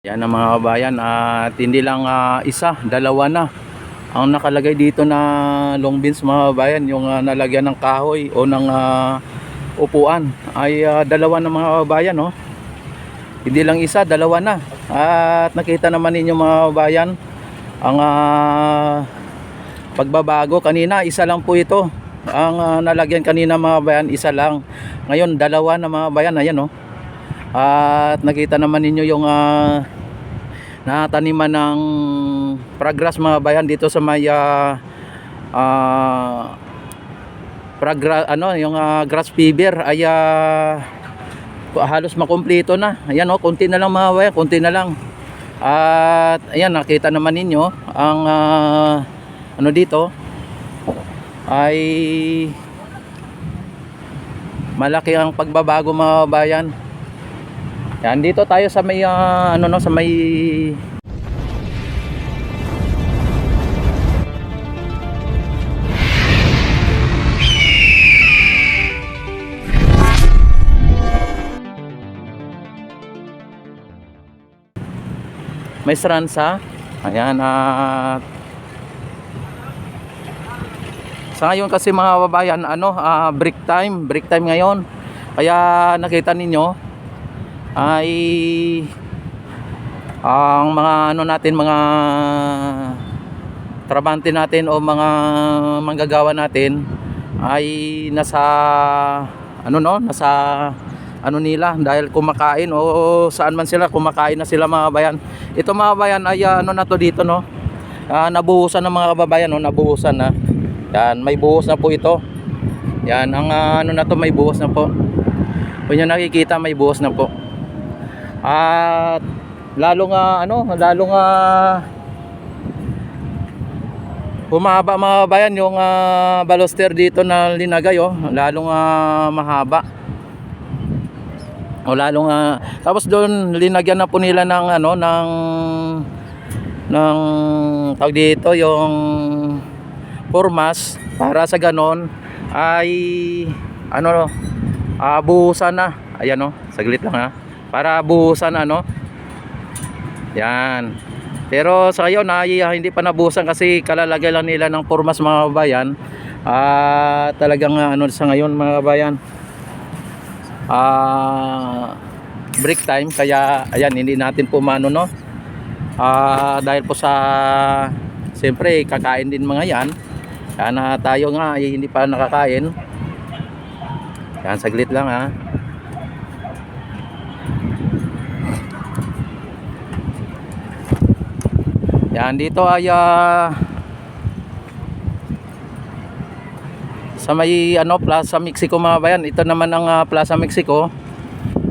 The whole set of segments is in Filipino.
Yan ang mga kabayan at hindi lang ah, isa, dalawa na. Ang nakalagay dito na long beans mga kabayan, yung ah, nalagyan ng kahoy o ng ah, upuan ay ah, dalawa na mga kabayan no. Hindi lang isa, dalawa na. At nakita naman ninyo mga kabayan ang ah, pagbabago kanina isa lang po ito. Ang ah, nalagyan kanina mga kabayan isa lang. Ngayon dalawa na mga kabayan ayan no. At nakita naman ninyo yung ah, nataniman ng progress mga bayan dito sa may ah, ah, pragra, ano yung ah, grass fever ay ah, halos makumpleto na. Ayan oh, konti na lang mga bayan, konti na lang. At ayan nakita naman ninyo ang ah, ano dito ay malaki ang pagbabago mga bayan. Yan dito tayo sa may ah, ano no sa may may stransa. Ayan at sa ngayon kasi mga babayan ano ah, break time, break time ngayon. Kaya nakita ninyo ay ang mga ano natin mga trabante natin o mga manggagawa natin ay nasa ano no nasa ano nila dahil kumakain o saan man sila kumakain na sila mga bayan. Ito mga bayan ay ah, ano na to dito no? Ah, nabuhusan ng mga kababayan no? Nabuhusan na. Yan may buhos na po ito. Yan ang ah, ano na to may buhos na po. Kung nyo nakikita may buhos na po at lalo nga ano, lalo nga humaba mga bayan yung ah, baluster dito na linagay oh, lalo nga mahaba. O lalo nga tapos doon linagyan na po nila ng ano ng ng tawag dito yung formas para sa ganon ay ano uh, buhusan na. Ayan oh, saglit lang ha para buhusan ano? Yan. Pero sa ngayon ay ah, hindi pa nabuhusan kasi kalalagay lang nila ng formas mga kabayan at talagang ah, ano sa ngayon mga kabayan ah break time. Kaya ayan hindi natin po mano no? Ah dahil po sa siyempre kakain din mga yan. Kaya na tayo nga ay hindi pa nakakain. Yan saglit lang ha Yan dito ay ah, sa may ano Plaza Mexico mga bayan. Ito naman ang ah, Plaza Mexico.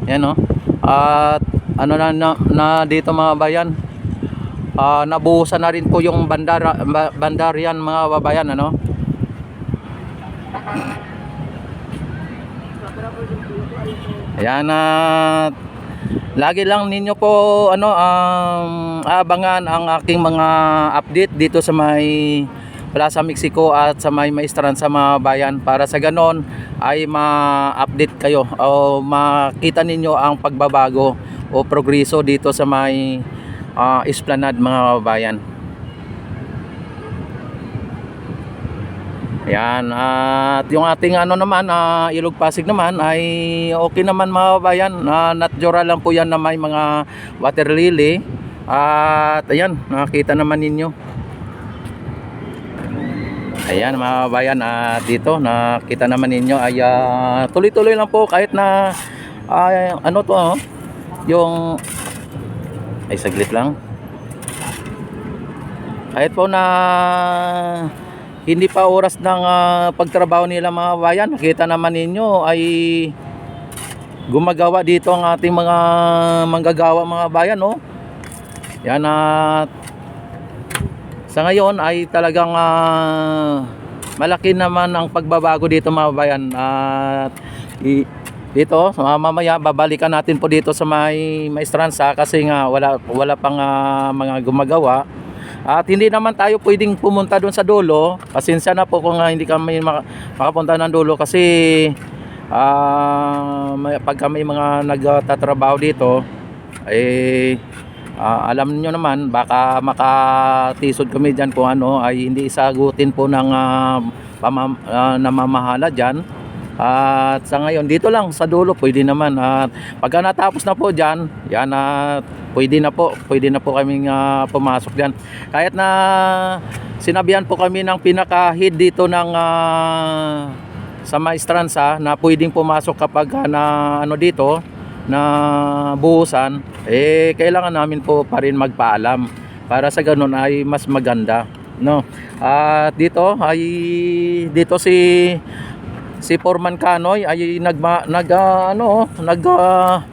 Yan no. At ano na, na, na dito mga bayan. Ah, nabuhusan na rin po yung bandara ba- bandarian mga babayan ano. Ayan at Lagi lang ninyo po ano um, abangan ang aking mga update dito sa may Plaza Mexico at sa may maestran sa mga bayan para sa ganon ay ma-update kayo o makita ninyo ang pagbabago o progreso dito sa may uh, esplanade mga bayan. Ayan, at yung ating ano naman, ah, Ilog Pasig naman ay okay naman mga kabayan. Uh, natural lang po yan na may mga water lily. At ayan, nakita naman ninyo. Ayan mga kabayan, at dito nakita naman ninyo ay ah, tuloy-tuloy lang po kahit na ay, ano to, oh, yung ay saglit lang. Kahit po na hindi pa oras ng ah, pagtrabaho nila mga bayan nakita naman ninyo ay gumagawa dito ang ating mga manggagawa mga bayan no yan at sa ngayon ay talagang ah, malaki naman ang pagbabago dito mga bayan at i- dito ah, mamaya babalikan natin po dito sa may maestransa kasi nga wala wala pang ah, mga gumagawa at hindi naman tayo pwedeng pumunta doon sa dulo. Pasensya na po kung ah, hindi kami maka- makapunta ng dulo kasi may, pag kami mga nagtatrabaho dito eh Ah, alam niyo naman baka makatisod kami diyan kung ano ay hindi isagutin po ng ah, pamam, ah, namamahala diyan. At sa ngayon dito lang sa dulo pwede naman at pagka natapos na po diyan, yan at pwede na po, pwede na po kaming ah, pumasok diyan. Kahit na sinabihan po kami ng pinaka-head dito ng ah, sa maestranza na pwedeng pumasok kapag ah, na ano dito na buhusan eh kailangan namin po pa rin magpaalam para sa ganun ay mas maganda no at dito ay dito si si Foreman Kanoy ay nagma, nag ah, ano nag ah,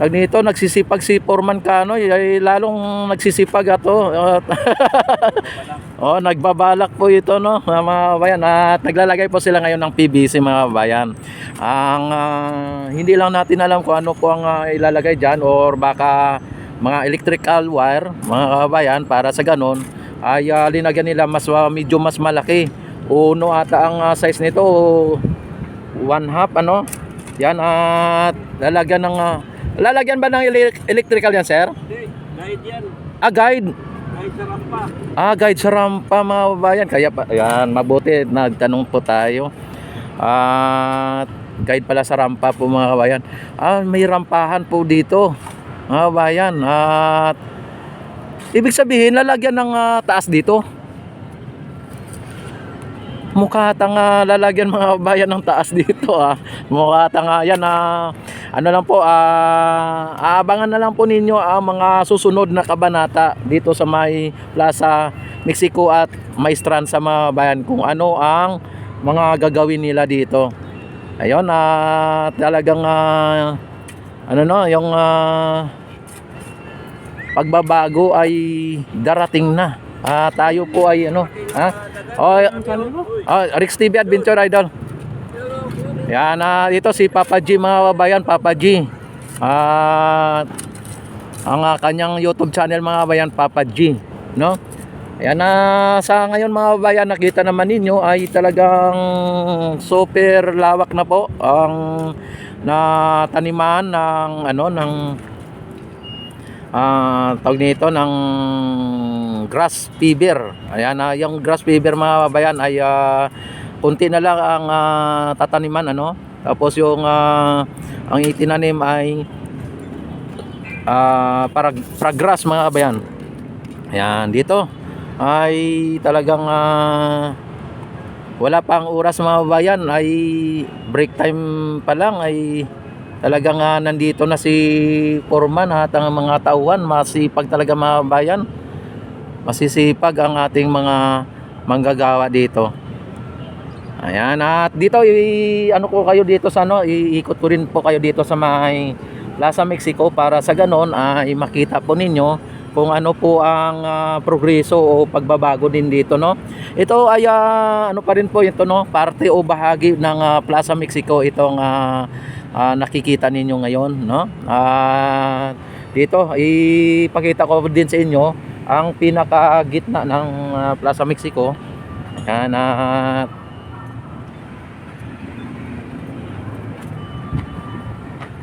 tag nito nagsisipag si Foreman Kanoy ay lalong nagsisipag ato At Oh, nagbabalak po ito no, mga bayan. At naglalagay po sila ngayon ng PVC mga bayan. Ang ah, hindi lang natin alam kung ano po ang ah, ilalagay diyan or baka mga electrical wire, mga kabayan para sa ganon ay ah, linagyan nila mas ah, medyo mas malaki. Uno ata ang ah, size nito one half ano. Yan at lalagyan ng ah, lalagyan ba ng ele- electrical yan, sir? Hindi, guide yan. Ah, guide. Guide sa rampa. Ah, guide sa rampa mga babayan. Kaya pa, yan, mabuti nagtanong po tayo. At guide pala sa rampa po mga kabayan. Ah, may rampahan po dito. Mga kabayan. At ibig sabihin lalagyan ng ah, taas dito. Mukha tanga lalagyan mga kabayan ng taas dito ah. Mukha tanga yan ah. Ano lang po ah aabangan na lang po ninyo ang mga susunod na kabanata dito sa may Plaza Mexico at Maestran sa mga bayan kung ano ang mga gagawin nila dito. Ayun ah talagang ah, ano no yung ah, pagbabago ay darating na. Ah, tayo po ay ano, ha? Oh, oh, Rix TV Adventure Idol. Yan na dito si Papa G mga kabayan, Papa G. At ang ah, kanyang YouTube channel mga kabayan, Papa G, no? Ayan na sa ngayon mga kabayan, nakita naman ninyo ay talagang super lawak na po ang na taniman ng ano ng ah tawag nito ng grass fever. Ayan na yung grass fever mga kabayan ay ah, kunti na lang ang ah, tataniman ano. Tapos yung ah, ang itinanim ay ah para grass mga kabayan. Ayan dito ay talagang ah, wala pang oras mga kabayan. Ay break time pa lang. Ay talagang ah, nandito na si Foreman at ang mga tauhan. Masipag talaga mga kabayan. Masisipag ang ating mga manggagawa dito ayan at dito i, ano ko kayo dito sa ano iikot ko rin po kayo dito sa may Plaza Mexico para sa ganon ay makita po ninyo kung ano po ang ah, progreso o pagbabago din dito no? Ito ay ah, ano pa rin po ito no? Parte o bahagi ng ah, Plaza Mexico itong ah, ah, nakikita ninyo ngayon no? At dito ipakita ko din sa inyo ang pinakagitna ng ah, Plaza Mexico. Yan at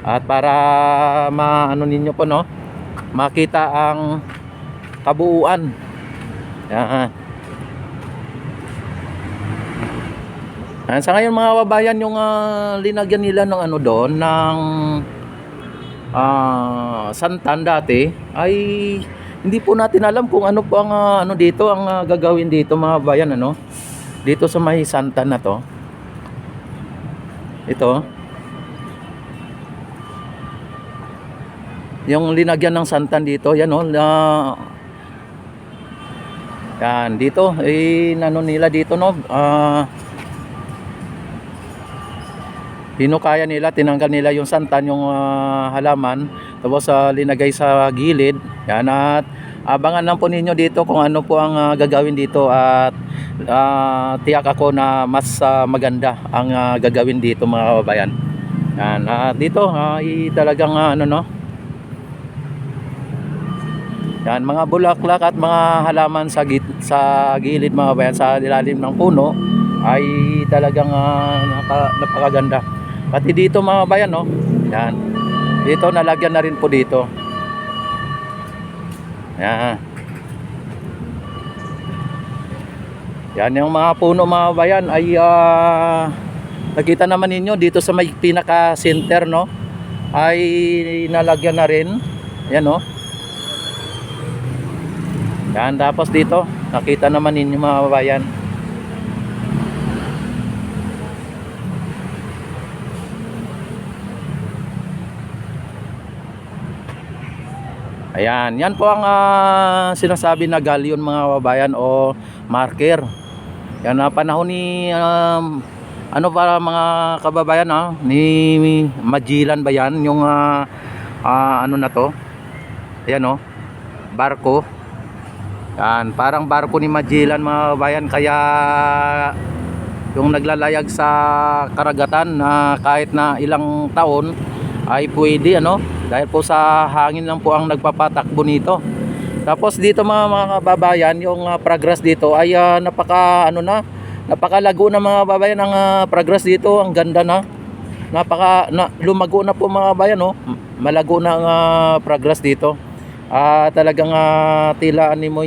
at para maano ninyo po no makita ang kabuuan. Yan. Yan, sa ngayon mga kababayan yung ah, linagyan nila ng ano doon ng ah, santan dati ay hindi po natin alam kung ano po ang ah, ano dito ang ah, gagawin dito mga kababayan ano. Dito sa may santan na to. Ito yung linagyan ng santan dito yan oh na yan dito eh nano nila dito no ah pinukaya nila tinanggal nila yung santan yung ah, halaman tapos sa linagay sa gilid yan at abangan lang po ninyo dito kung ano po ang ah, gagawin dito at ah, tiyak ako na mas ah, maganda ang ah, gagawin dito mga kababayan. Yan at dito ay talagang ah, ano no yan, mga bulaklak at mga halaman sa git sa gilid mga bayan sa ilalim ng puno ay talagang ah, naka, napakaganda. Pati dito mga bayan no. Yan. Dito nalagyan na rin po dito. Yan. Yan yung mga puno mga bayan ay ah, nakita naman ninyo dito sa may pinaka center no ay nalagyan na rin. Yan no. Yan tapos dito nakita naman ninyo mga bayan. Ayan, yan po ang ah, sinasabi na galleon mga kababayan o marker. Yan na panahon ni um, ano para mga kababayan ah, ni Magellan ba yan yung ah, ah, ano na to? Ayan oh. Barko. Yan, parang barko ni Magellan mga kababayan kaya yung naglalayag sa karagatan na kahit na ilang taon ay pwede ano? Dahil po sa hangin lang po ang nagpapatakbo nito. Tapos dito mga mga kababayan yung uh, progress dito ay ah, napaka ano na napakalago na mga kababayan ang ah, progress dito. Ang ganda na. Napaka na, lumago na po mga kababayan no malago na ang ah, progress dito ah talagang ah, tila ani mo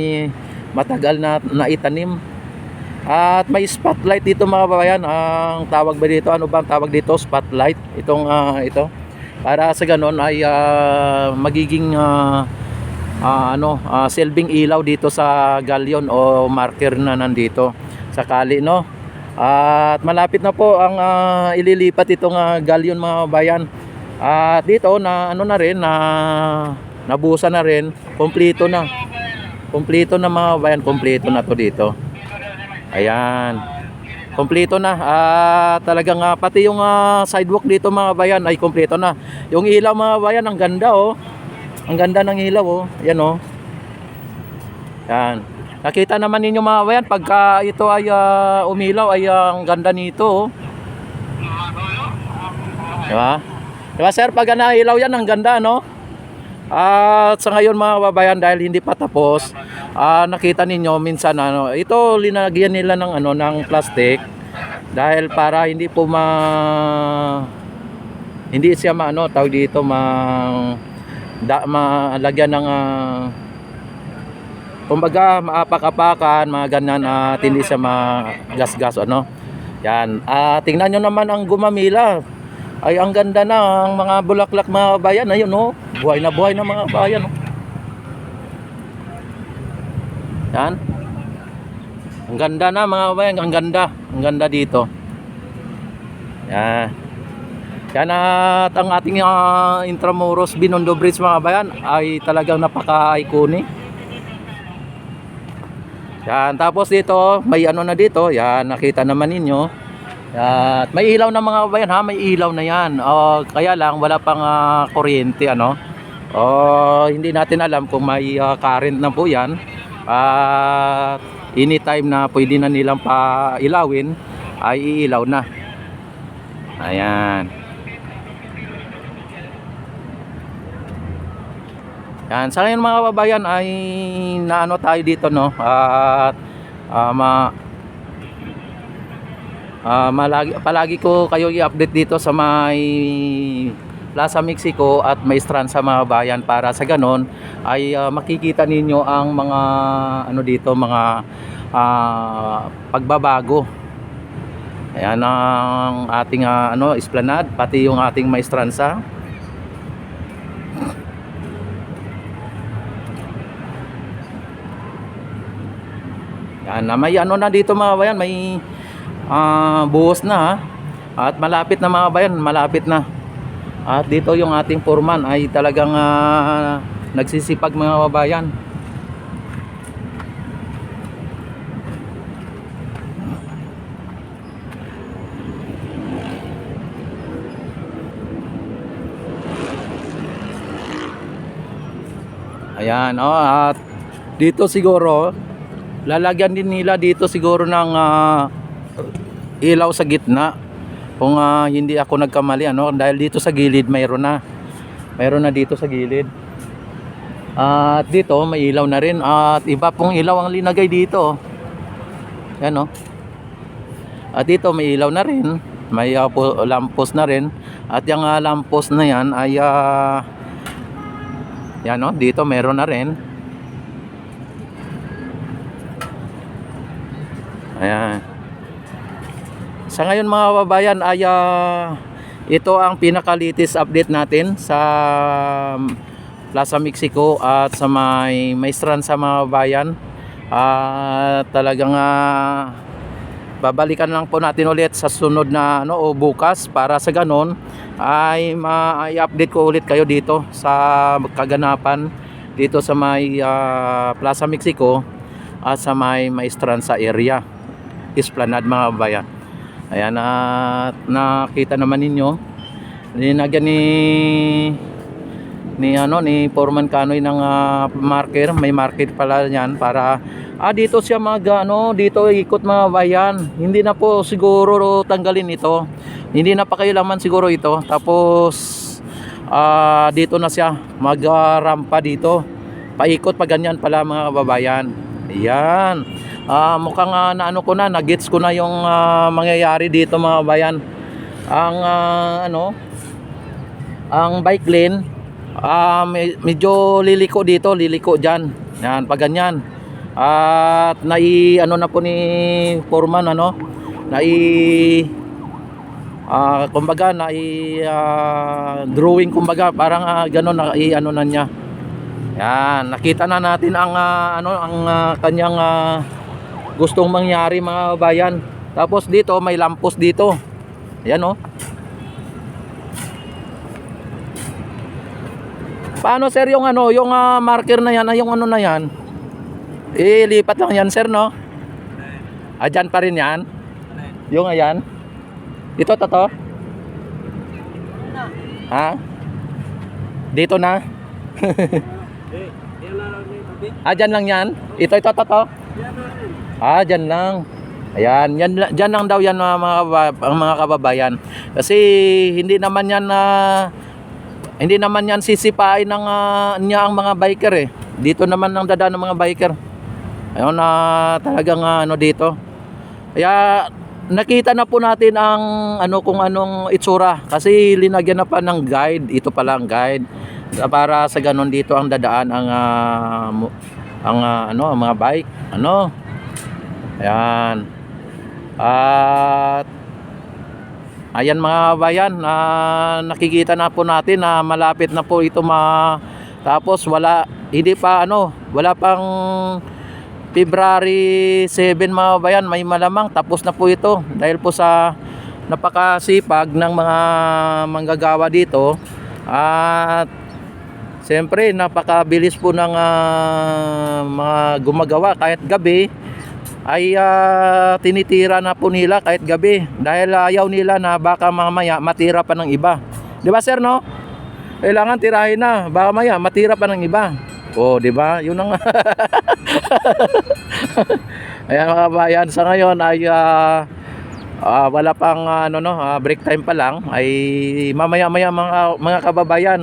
matagal na naitanim at may spotlight dito mga kababayan. Ang tawag ba dito? Ano ba ang tawag dito? Spotlight. Itong ah, ito. Para sa ganon ay ah, magiging ah, ah, ano, ah, silbing ilaw dito sa galleon o marker na nandito sa kali no. At malapit na po ang ah, ililipat itong ah, galleon mga kababayan. At dito na ano na rin na nabusa na rin, kompleto na. Kompleto na mga kababayan, kompleto na to dito. Ayan. Kompleto na. Ah, talagang ah, pati yung ah, sidewalk dito mga bayan ay kompleto na. Yung ilaw mga bayan ang ganda oh. Ang ganda ng ilaw oh. Yan oh. Yan. Nakita naman ninyo mga bayan pagka ito ay ah, umilaw ay ah, ang ganda nito oh. Diba? Diba sir, pag nailaw yan ang ganda no? At sa ngayon mga kababayan dahil hindi pa tapos, ah, nakita ninyo minsan ano, ito linagyan nila ng ano ng plastic dahil para hindi po ma hindi siya maano tawag dito ma da, malagyan ng ah, kumbaga maapak-apakan, mga ganyan at hindi siya magasgas ano. Yan. Ah, tingnan nyo naman ang gumamila. Ay ang ganda na ang mga bulaklak mga bayan ayun oh. Buhay na buhay na mga bayan oh. Yan. Ang ganda na mga bayan, ang ganda. Ang ganda dito. Yan. Yan at ang ating uh, Intramuros Binondo Bridge mga bayan ay talagang napaka-iconic. Yan, tapos dito, may ano na dito, yan, nakita naman ninyo. Yan, may ilaw na mga bayan ha, may ilaw na yan. O, kaya lang, wala pang ah, kuryente, ano. O, hindi natin alam kung may ah, current na po yan. At anytime na pwede na nilang pailawin, ay iilaw na. Ayan. Yan, sa ngayon mga kababayan ay naano tayo dito no at ah, ma ah, malagi, palagi ko kayo i-update dito sa may Plaza Mexico at may Stranza mga bayan para sa ganon ay ah, makikita ninyo ang mga ano dito mga ah, pagbabago. Ayan ang ating ah, ano esplanade pati yung ating may Stranza Yan, na may ano na dito mga bayan, may ah, buhos na ha. At malapit na mga bayan, malapit na. At dito yung ating foreman ay talagang ah, nagsisipag mga babayan. Ayan, oh, at dito siguro lalagyan din nila dito siguro ng ah, ilaw sa gitna. Kung uh, hindi ako nagkamali ano dahil dito sa gilid mayroon na. Mayroon na dito sa gilid. Uh, at dito may ilaw na rin. Uh, at iba pong ilaw ang linagay dito. Yan o oh. at dito may ilaw na rin. May ah, uh, lampos na rin. At yung ah, uh, lampos na yan ay uh, yan o oh, dito mayroon na rin. Ayan. Sa ngayon mga kababayan ay ah, ito ang pinaka-latest update natin sa Plaza Mexico at sa may Maestran sa mga kababayan. At talagang ah, babalikan lang po natin ulit sa sunod na ano o bukas para sa ganon ay ma-update ko ulit kayo dito sa kaganapan dito sa may ah, Plaza Mexico at sa may Maestran sa area Esplanade mga kabayan ayan at nakita naman ninyo. Linagyan ni ni ano ni Foreman Kanoy ng ah, marker. May market pala yan para ah dito siya mag ano dito ikot mga bayan. Hindi na po siguro tanggalin ito. Hindi na pa kailangan siguro ito. Tapos ah dito na siya mag rampa dito. Paikot pa ganyan pala mga kababayan. Ayan ah mukhang ah, naano ko na nagets ko na yung ah, mangyayari dito mga kababayan ang ah, ano ang bike lane me- medyo liliko dito liliko dyan. Yan pag ganyan. At nai ano na po ni Foreman ano nai ah kumbaga nai ah, drawing kumbaga parang ah, ganun na ano na niya. Yan nakita na natin ang ah, ano ang ah, kanyang ah, gustong mangyari mga bayan tapos dito may lampos dito yan oh Paano sir yung ano, yung ah, marker na yan, ah, yung ano na yan? Ilipat lang yan sir, no? Ah, dyan pa rin yan? Yung ayan? Ito, to, to? Ha? Dito na? Eh, yan na lang. Ah, yan? Ito, ito, to, to? Ah, dyan lang. Ayan, yan, dyan lang daw yan mga, mga, mga kababayan. Kasi hindi naman yan na hindi naman yan sisipain ng ah, niya ang mga biker eh. Dito naman ang dadaan ng mga biker. Ayun na talagang ah, ano dito. Kaya nakita na po natin ang ano kung anong itsura kasi linagyan na pa ng guide. Ito pala ang guide. Para sa ganun dito ang dadaan ang mo- ang ah, ano ang mga bike. Ano? Ayan. At ayan mga bayan, na nakikita na po natin na malapit na po ito ma tapos wala hindi pa ano, wala pang February 7 mga bayan, may malamang tapos na po ito dahil po sa napakasipag ng mga manggagawa dito at Siyempre, napakabilis po ng ah, mga gumagawa kahit gabi ay ah, tinitira na po nila kahit gabi dahil ayaw nila na baka mamaya matira pa ng iba. 'Di ba sir no? Kailangan tirahin na baka mamaya matira pa ng iba. Oh, 'di ba? 'Yun ang Ayan mga kabayan, sa ngayon ay ah, ah, wala pang ano no, ah, break time pa lang ay mamaya-maya mga mga kababayan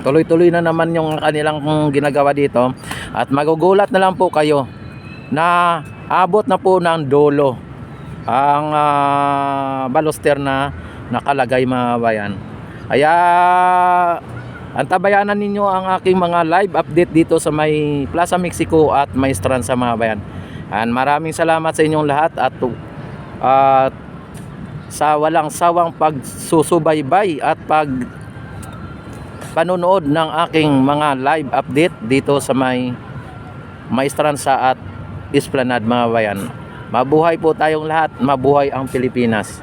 tuloy-tuloy na naman yung kanilang ginagawa dito at magugulat na lang po kayo na abot na po ng dolo ang ah, baluster na nakalagay mga bayan. Kaya antabayanan ninyo ang aking mga live update dito sa may Plaza Mexico at may Strand sa mga bayan. And maraming salamat sa inyong lahat at at sa walang sawang pagsusubaybay at pag panonood ng aking mga live update dito sa may Maestranza at Esplanade mga bayan. Mabuhay po tayong lahat, mabuhay ang Pilipinas.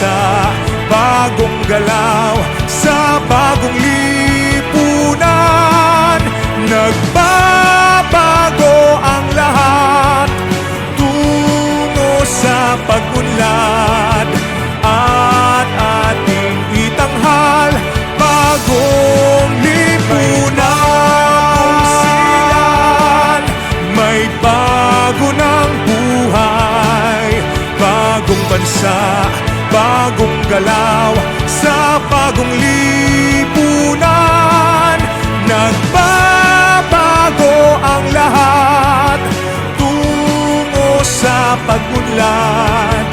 Bagong galaw Sa bagong lipunan. Nagbabago ang lahat Tungo sa pag-unlad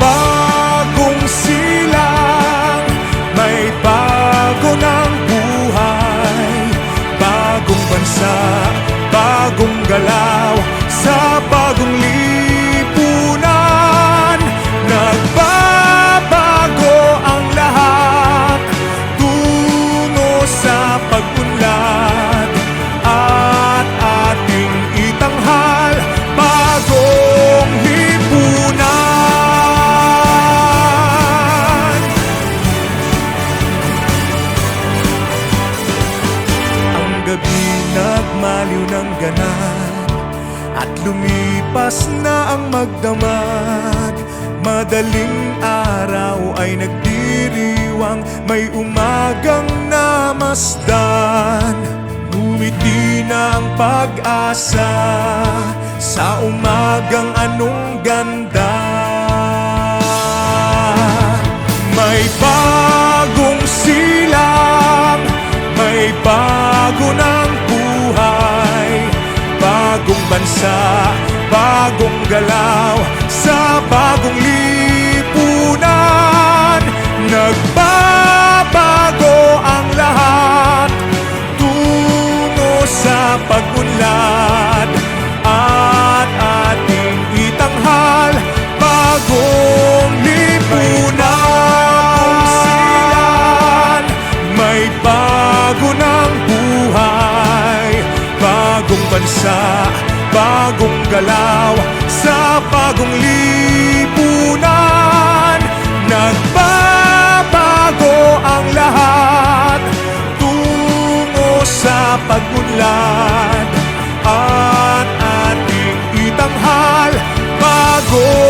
bagong silang, may bago buhay? Bagong bansa, bagong galaw nagdiriwang May umagang namasdan Ngumiti na ang pag-asa. Sa umagang anong ganda? May bagong silang May bago ng buhay. Bagong bansa, bagong galaw Sa bagong lipunan sa pag-unlad at ating itanghal bagong lipunan. May bago ng buhay, bagong bansa, bagong galaw sa bagong lipunan. Nagbabago ang lahat pag-unlad at ating itanghal bago